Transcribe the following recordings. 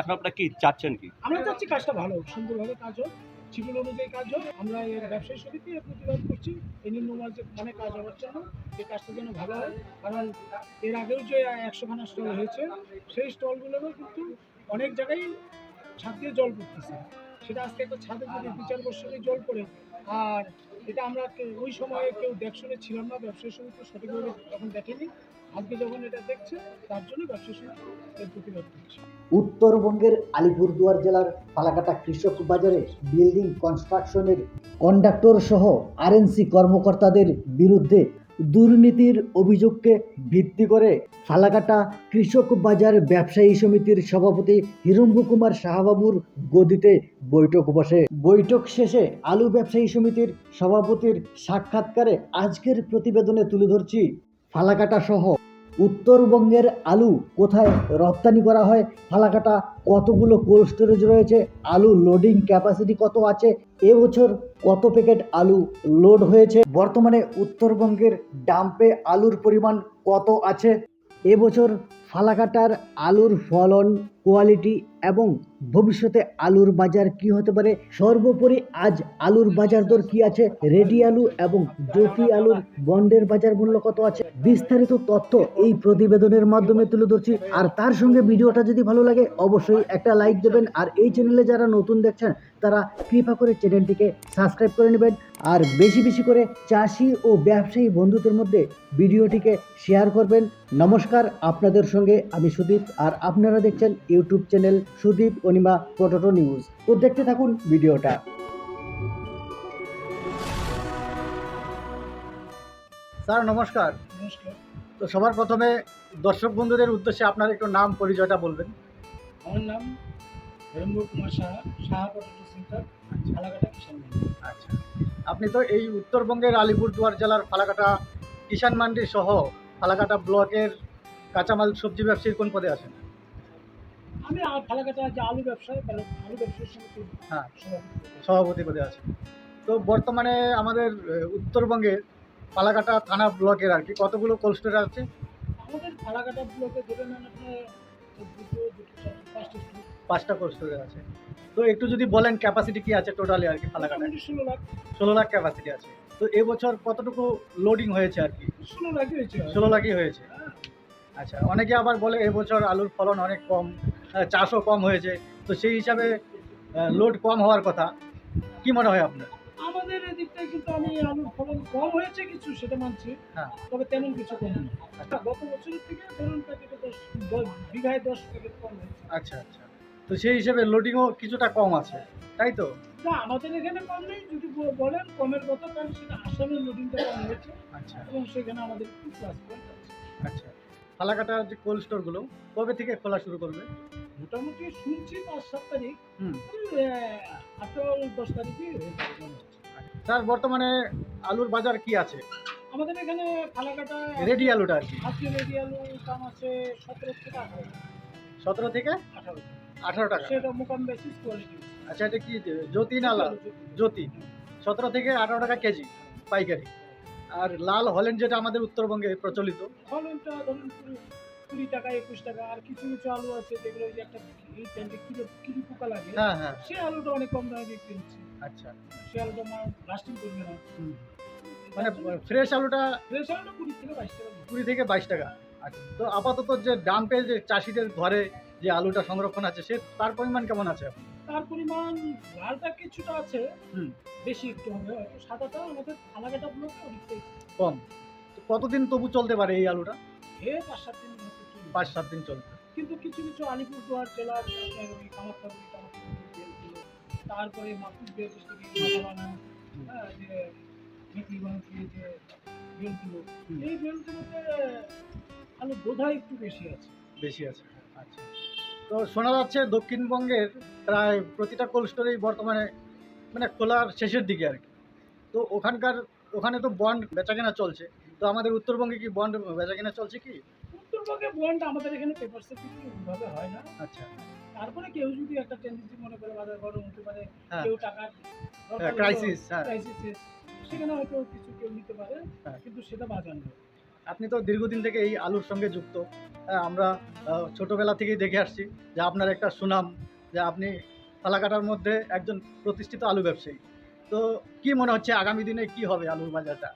এখন আপনারা কি চাচ্ছেন কি? আমরা চাচ্ছি কাজটা ভালো সুন্দরভাবে কাজ হোক শিডিউল অনুযায়ী কাজ হোক। আমরা এর ব্যবসায়ী সমিতি প্রতিবাদ করছি, এই নিম্নমাসে মানে কাজ হওয়ার জন্য এই কাজটা যেন ভালো হয়। কারণ এর আগেও যে একশোখানা স্টল হয়েছে, সেই স্টলগুলোরও কিন্তু অনেক জায়গায় ছাদ দিয়ে জল পড়তেছে। সেটা আজকে একটা ছাদে যদি দু চার বছরে জল পড়ে, আর এটা আমরা ওই সময়ে কেউ দেখশনে ছিলাম না, ব্যবসায়ী সমিতি সঠিকভাবে তখন দেখেনি। আজকে যখন এটা দেখছে, তার জন্য প্রতিবাদ করছে। উত্তরবঙ্গের আলিপুরদুয়ার জেলার ফালাকাটা কৃষক বাজারে বিল্ডিং কনস্ট্রাকশনের কন্ডাক্টর সহ আরএনসি কর্মকর্তাদের বিরুদ্ধে দুর্নীতির অভিযোগকে ভিত্তি করে ফালাকাটা কৃষক বাজার ব্যবসায়ী সমিতির সভাপতি হিরম্বু কুমার শাহবাবুর গদিতে বৈঠক বসে। বৈঠক শেষে আলু ব্যবসায়ী সমিতির সভাপতির সাক্ষাৎকারে আজকের প্রতিবেদনে তুলে ধরছি ফালাকাটা সহ উত্তরবঙ্গের আলু কোথায় রপ্তানি করা হয়? ফালাকাটা, কতগুলো কোল্ড স্টোরেজ রয়েছে? আলু লোডিং ক্যাপাসিটি কত আছে? এবছর কত প্যাকেট আলু লোড হয়েছে? বর্তমানে উত্তরবঙ্গের ডাম্পে আলুর পরিমাণ কত আছে? এবছর ফালাকাটার আলুর ফলন কোয়ালিটি এবং ভবিষ্যতে আলুর বাজার কি হতে পারে? সর্বোপরি আজ আলুর বাজার দর কি আছে? রেডি আলু এবং জ্যোতি আলুর বন্ডের বাজার মূল্য কত আছে? বিস্তারিত তথ্য এই প্রতিবেদনের মাধ্যমে তুলে ধরছি। আর তার সঙ্গে ভিডিওটা যদি ভালো লাগে, অবশ্যই একটা লাইক দেবেন। আর এই চ্যানেলে যারা নতুন দেখছেন, তারা কৃপা করে চ্যানেলটিকে সাবস্ক্রাইব করে নেবেন। আর বেশি বেশি করে চাষি ও ব্যবসায়ী বন্ধুদের মধ্যে ভিডিওটিকে শেয়ার করবেন। নমস্কার, আপনাদের সঙ্গে আমি সুদীপ। আর আপনারা দেখছেন YouTube channel Sudip Anima potato news. তো দেখতে থাকুন ভিডিওটা। স্যার নমস্কার। নমস্কার। তো সবার প্রথমে দর্শক বন্ধুদের উদ্দেশ্যে আপনার একটু নাম পরিচয়টা বলবেন। আমার নাম হেরম্বর কুমার সাহা সাহা পটেটো সেন্টার ফালাকাটা কিষান আচ্ছা। আপনি তো এই উত্তরবঙ্গের আলিপুরদুয়ার জেলার ফালাকাটা কিষান মান্ডি সহ ফালাকাটা ব্লকের কাঁচামাল সবজি ব্যবসায়ীর কোন পদে আছেন? আমি ফালাকাটা যে আলু ব্যবসায় তাহলে আলু ব্যবসার হ্যাঁ সভাপতি। পদে আছেন। তো বর্তমানে আমাদের উত্তরবঙ্গে ফালাকাটা থানা ব্লকের আর কি কতগুলো কোল্ড স্টোর আছে? আমাদের ফালাকাটা ব্লকে ধরে নেন পাঁচটা কোল্ড স্টোরে আছে। তো একটু যদি বলেন ক্যাপাসিটি কি আছে টোটালি আর কি মোটামুটি ষোলো লাখ। ষোলো লাখ ক্যাপাসিটি আছে। তো এবছর কতটুকু লোডিং হয়েছে আর কি? ষোলো লাখই হয়েছে। ষোলো লাখই হয়েছে। আচ্ছা অনেকে আবার বলে এবছর আলুর ফলন অনেক কম। চাষও কম হয়েছে। তো সেই হিসাবে লোড কম হওয়ার কথা। কি মনে হয় আপনার? আমাদের এদিকটায় কিন্তু আমি আলুর ফলন কম হয়েছে কিছু সেটা মানছি। হ্যাঁ। তবে তেমন কিছু কম নেই গত বছরের থেকে ধরুন প্যাকেটে দশ দশ- বিঘায় দশ প্যাকেট কম হয়েছে। আচ্ছা আচ্ছা। তো সেই হিসেবে লোডিংও কিছুটা কম আছে তাই তো? না আমাদের এখানে কম নেই যদি বলেন কমের কথা কারণ সেটা আসামের লোডিংটা কম হয়েছে। আচ্ছা। এবং সেখানে আমাদের একটু প্লাস পয়েন্ট আছে। আচ্ছা। ফালাকাটার যে কোল্ড স্টোরগুলো কবে থেকে খোলা শুরু করবে? মোটামুটি শুনছি পাঁচ সাত তারিখ। আঠারো দশ তারিখে। স্যার বর্তমানে আলুর বাজার কি আছে? আমাদের এখানে ফালাকাটা রেডি আলুটা কি? আজকে রেডি আলু দাম আছে সতেরো থেকে আঠারো। সতেরো থেকে? আঠারো আঠারো টাকা। সেটা মোকাম বেসিস কোয়ালিটি আচ্ছা এটা কি জ্যোতি নালা জ্যোতি। সতেরো থেকে আঠারো টাকা কেজি পাইকারি। আর লাল হলেন যেটা আমাদের উত্তরবঙ্গে প্রচলিত। ধরুন কুড়ি টাকা একুশ টাকা আর কিছু কিছু আলু আছে যেগুলো ওই যে একটা এই কিলো কিলো পোকা লাগে হ্যাঁ হ্যাঁ। সে আলুটা অনেক কম দামে বিক্রি হচ্ছে। আচ্ছা। সে আলুটা আমার লাস্টিং করবে না। মানে ফ্রেশ আলুটা ফ্রেশ আলুটা কুড়ি থেকে বাইশ টাকা কুড়ি থেকে বাইশ টাকা। আচ্ছা তো আপাতত যে ডাম্পে যে চাষিদের ঘরে যে আলুটা সংরক্ষণ আছে সে তার পরিমাণ কেমন আছে এখন? তার পরিমাণ লালটা কিছুটা আছে বেশি একটু হবে হয়তো সাদাটা আমাদের ব্লকে অনেকটাই কম। তো কতদিন তবু চলতে পারে এই আলুটা? হে পাঁচ সাত দিন পাঁচ সাত দিন চলবে। কিন্তু কিছু কিছু আলিপুরদুয়ার জেলার তারপরে ডিস্ট্রিক্টের হ্যাঁ যে বেলগুলো এই বেলগুলোতে আলু বোধহয় একটু বেশি আছে। বেশি আছে। আচ্ছা। তো শোনা যাচ্ছে দক্ষিণবঙ্গের প্রায় প্রতিটা কোল্ড স্টোরেই বর্তমানে মানে খোলার শেষের দিকে আর কি। তো ওখানকার ওখানে তো বন্ড বেচাকেনা চলছে। তো আমাদের উত্তরবঙ্গে কি বন্ড বেচাকেনা চলছে কি? উত্তরবঙ্গে বন্ড আমাদের এখানে পেপার ওইভাবে হয় না। আচ্ছা। তারপরে কেউ যদি একটা টেন্ডেন্সি মনে করে বাজার গরম হতে পারে হ্যাঁ। কেউ টাকার ক্রাইসিস ক্রাইসিস সেখানে হয়তো কিছু কেউ নিতে পারে হ্যাঁ। কিন্তু সেটা বাজার নেই আপনি তো দীর্ঘদিন থেকে এই আলুর সঙ্গে যুক্ত। হ্যাঁ, আমরা ছোটবেলা থেকেই দেখে আসছি যে আপনার একটা সুনাম যে আপনি ফালাকাটার মধ্যে একজন প্রতিষ্ঠিত আলু ব্যবসায়ী তো কি মনে হচ্ছে আগামী দিনে কি হবে আলুর বাজারটা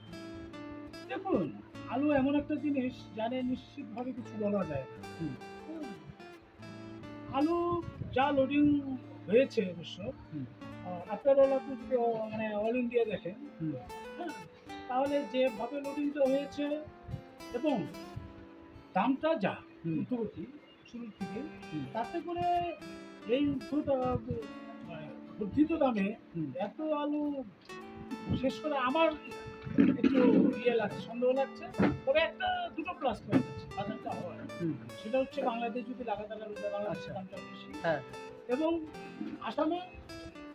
দেখুন আলু এমন একটা জিনিস জানে নিশ্চিতভাবে কিছু বলা যায়। আলু যা লোডিং হয়েছে অবশ্য। আপনার ওলা যদি মানে অল ইন্ডিয়া দেখেন। হ্যাঁ তাহলে যেভাবে লোডিংটা হয়েছে এবং দামটা যা। ঊর্ধ্বগতি শুরুর থেকে তাতে করে এই মানে বর্ধিত দামে এত আলু শেষ করে আমার একটু ইয়ে লাগছে সন্দেহ লাগছে। তবে একটা দুটো প্লাস পয়েন্ট আছে বাজারটা হয়। সেটা হচ্ছে বাংলাদেশ যদি লাগাতার আলু বাংলাদেশের আচ্ছা। দামটা বেশি। হ্যাঁ। এবং আসামে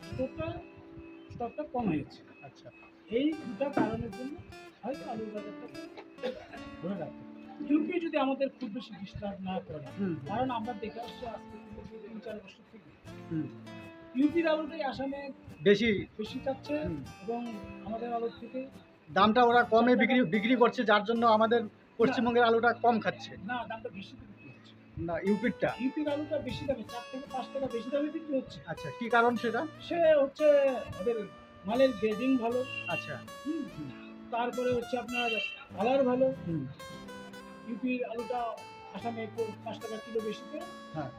স্টকটা স্টকটা কম হয়েছে। আচ্ছা। এই দুটা কারণের জন্য হয়তো আলুর বাজারটাকে ধরে রাখতে ইউপি যদি আমাদের খুব বেশি ডিস্টার্ব না করে। কারণ আমরা দেখে আসছি আজকে তিন চার বছর থেকে। হুম। ইউপির আলুটাই আসামে বেশি। বেশি হুম। এবং আমাদের আলুর থেকে দামটা ওরা কমে বিক্রি বিক্রি করছে যার জন্য আমাদের পশ্চিমবঙ্গের আলুটা কম খাচ্ছে। না দামটা বেশি না ইউপিরটা? ইউপির আলুটা বেশি দামে চার থেকে পাঁচ টাকা বেশি দামে বিক্রি হচ্ছে। আচ্ছা কি কারণ সেটা? সে হচ্ছে ওদের মালের গ্রেডিং ভালো। আচ্ছা। তারপরে হচ্ছে আপনার কালার ভালো। ইউপির আলুটা আসামে পাঁচ টাকা কিলো বেশিতে হ্যাঁ।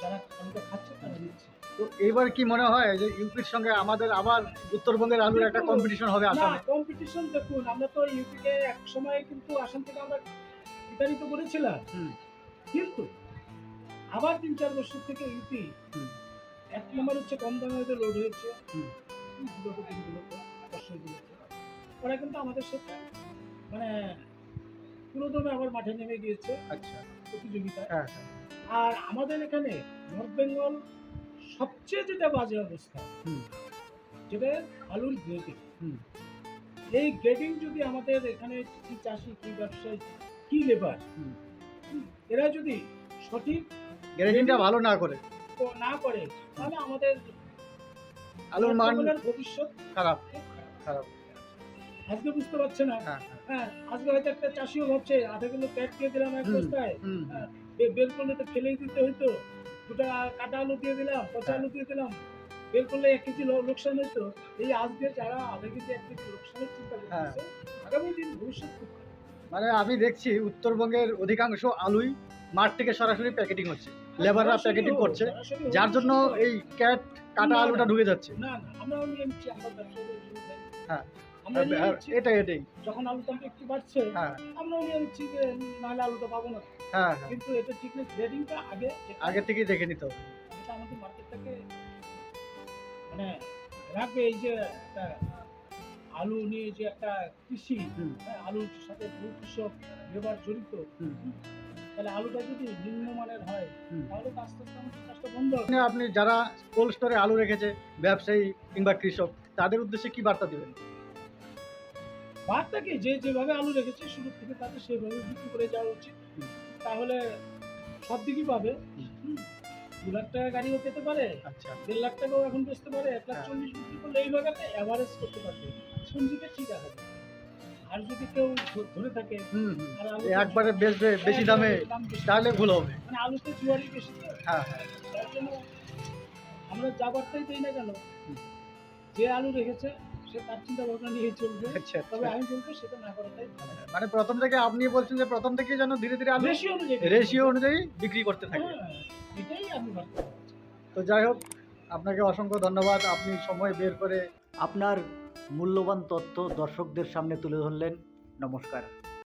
যারা আলুটা খাচ্ছে তারা নিচ্ছে তো এবার কি মনে হয় যে ইউপির সঙ্গে আমাদের আবার উত্তরবঙ্গের আলুর একটা কম্পিটিশন হবে আসামে কম্পিটিশন দেখুন আমরা তো ইউপিকে এক সময় কিন্তু আসাম থেকে আমরা বিতাড়িত করেছিলাম। কিন্তু আবার তিন চার বছর থেকে ইউপি। এক নম্বর হচ্ছে কম দামে ওদের লোড হয়েছে। বিগত ওরা কিন্তু আমাদের সাথে মানে পুরোদমে আবার মাঠে নেমে গিয়েছে আচ্ছা। প্রতিযোগিতায় হ্যাঁ হ্যাঁ। আর আমাদের এখানে নর্থ বেঙ্গল সবচেয়ে যেটা বাজে অবস্থা যেটা আলুর গ্রেডিং এই গ্রেডিং যদি আমাদের এখানে কি চাষি কি ব্যবসায়ী কি লেবার হুম। এরা যদি সঠিক গ্যারেন্টিটা ভালো না করে। না করে তাহলে আমাদের আলুর মান ভবিষ্যৎ খারাপ। খারাপ। আজকে বুঝতে পারছে না। হ্যাঁ হ্যাঁ। হ্যাঁ আজকে হয়তো একটা চাষিও ভাবছে আধা কিলো প্যাক দিয়ে দিলাম এক বস্তায়। হ্যাঁ। বের করলে তো ফেলেই দিতে হইতো। দুটা কাটা আলু দিয়ে দিলাম পচা। আলু দিয়ে দিলাম। বের করলে এক কেজি লোকসান হইতো। এই আজকে যারা আধা কেজি এক কেজি লোকসানের চিন্তা হ্যাঁ। আগামী দিন ভবিষ্যৎ মানে আমি দেখছি উত্তরবঙ্গের অধিকাংশ আলুই মাঠ থেকে সরাসরি প্যাকেটিং হচ্ছে। লেবাররা প্যাকেটিং করছে যার জন্য এই ক্যাট কাটা আলুটা ঢুকে যাচ্ছে। না না আমরা হ্যাঁ। আমরা নিয়ে নিচ্ছি। এটাই এটাই। যখন আলুর দামটা একটু বাড়ছে হ্যাঁ। আমরাও নিয়ে নিচ্ছি যে নাহলে আলুটা পাবো না। হ্যাঁ হ্যাঁ। কিন্তু এটা গ্রেডিংটা আগে থেকেই দেখে নিতে হবে। যেটা আমাদের মার্কেটটাকে মানে রাখবে এই যে একটা আলু নিয়ে যে একটা কৃষি। হ্যাঁ, আলুর সাথে বহু কৃষক লেবার জড়িত। তাহলে আলুটা যদি নিম্নমানের হয়। তাহলে আস্তে আস্তে চাষটা বন্ধ হবে। আপনি যারা কোল্ড স্টোরে আলু রেখেছে ব্যবসায়ী কিংবা কৃষক তাদের উদ্দেশ্যে কি বার্তা দিবেন? বাদটাকে যে যেভাবে আলু রেখেছে শুরু থেকে তাদের সেভাবে বিক্রি করে যাওয়া উচিত। তাহলে সব দিকই পাবে। দু লাখ টাকা গাড়িও পেতে পারে। আচ্ছা। দেড় লাখ টাকাও এখন বেচতে পারে। এক লাখ হ্যাঁ। চল্লিশ বিক্রি করলে এই বাগানে অ্যাভারেজ করতে পারবে। পুঞ্জিকে ঠিক আছে। আর যদি কেউ ধরে থাকে একবারে বেচবে বেশি দামে তাহলে ভুল হবে। মানে আলুতে জুয়ারি বেশি হ্যাঁ হ্যাঁ। আমরা যা বার্তাই দিই না কেন? যে আলু রেখেছে সে তার চিন্তা ভাবনা নিয়ে চলবে। আচ্ছা তবে আচ্ছা। আমি বলব সেটা না করাটাই মানে প্রথম থেকে আপনি বলছেন যে প্রথম থেকে যেন ধীরে ধীরে রেশিও অনুযায়ী রেশিও অনুযায়ী বিক্রি করতে থাকে। হ্যাঁ, এটাই আমি তো যাই হোক আপনাকে অসংখ্য ধন্যবাদ। আপনি সময় বের করে আপনার মূল্যবান তথ্য দর্শকদের সামনে তুলে ধরলেন। নমস্কার।